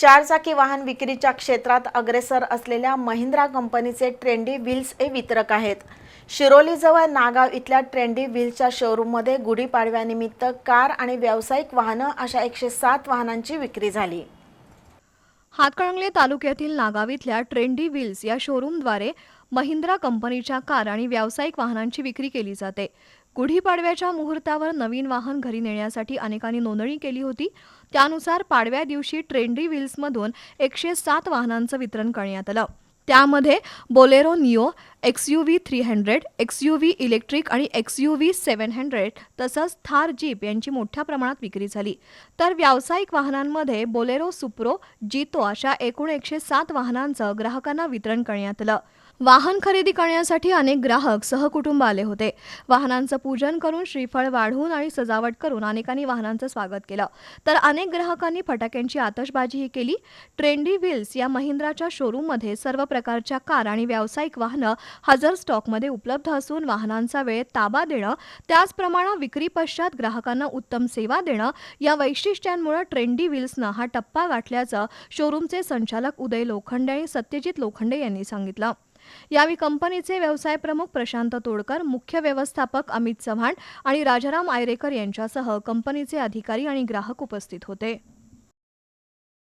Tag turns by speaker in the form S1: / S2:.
S1: चारचाकी वाहन विक्रीच्या क्षेत्रात अग्रेसर असलेल्या महिंद्रा कंपनीचे ट्रेंडी व्हील्स हे वितरक आहेत. शिरोलीजवळ नागाव इथल्या ट्रेंडी व्हील्सच्या शोरूममध्ये गुढीपाडव्यानिमित्त कार आणि व्यावसायिक वाहनं अशा एकशे सात वाहनांची विक्री झाली.
S2: हातकणंगले तालुक्यातील नागाव इथल्या ट्रेंडी व्हील्स या शोरूमद्वारे महिंद्रा कंपनीच्या कार आणि व्यावसायिक वाहनांची विक्री केली जाते. गुढीपाडव्याच्या मुहूर्तावर नवीन वाहन घरी नेण्यासाठी अनेकांनी नोंदणी केली होती. त्यानुसार पाडव्या दिवशी ट्रेंडी व्हील्समधून एकशे सात वाहनांचं वितरण करण्यात आलं. त्यामध्ये Bolero Neo X U V three hundred X U V electric आणि X U V seven hundred तसंच थार जीप यांची मोठ्या प्रमाणात विक्री झाली. तर व्यावसायिक वाहनांमध्ये बोलेरो सुप्रो जितो अशा एकूण एकशे सात वाहनांचं ग्राहकांना वितरण करण्यात आलं. वाहन खरेदी करण्यासाठी अनेक ग्राहक सहकुटुंब आले होते. वाहनांचं पूजन करून श्रीफळ वाढवून आणि सजावट करून अनेकांनी वाहनांचं स्वागत केलं. तर अनेक ग्राहकांनी फटाक्यांची आतषबाजीही केली. ट्रेंडी व्हील्स या महिंद्राच्या शोरूममध्ये सर्व प्रकारच्या कार आणि व्यावसायिक वाहनं हजर स्टॉकमध्ये उपलब्ध असून वाहनांचा वेळेत ताबा देणं त्याचप्रमाणे विक्री पश्चात ग्राहकांना उत्तम सेवा देणं या वैशिष्ट्यांमुळे ट्रेंडी व्हील्सनं हा टप्पा गाठल्याचं शोरूमचे संचालक उदय लोखंडे आणि सत्यजित लोखंडे यांनी सांगितलं. यावेळी कंपनीचे व्यवसाय प्रमुख प्रशांत तोडकर मुख्य व्यवस्थापक अमित चव्हाण आणि राजाराम आयरेकर यांच्यासह कंपनीचे अधिकारी आणि ग्राहक उपस्थित होते.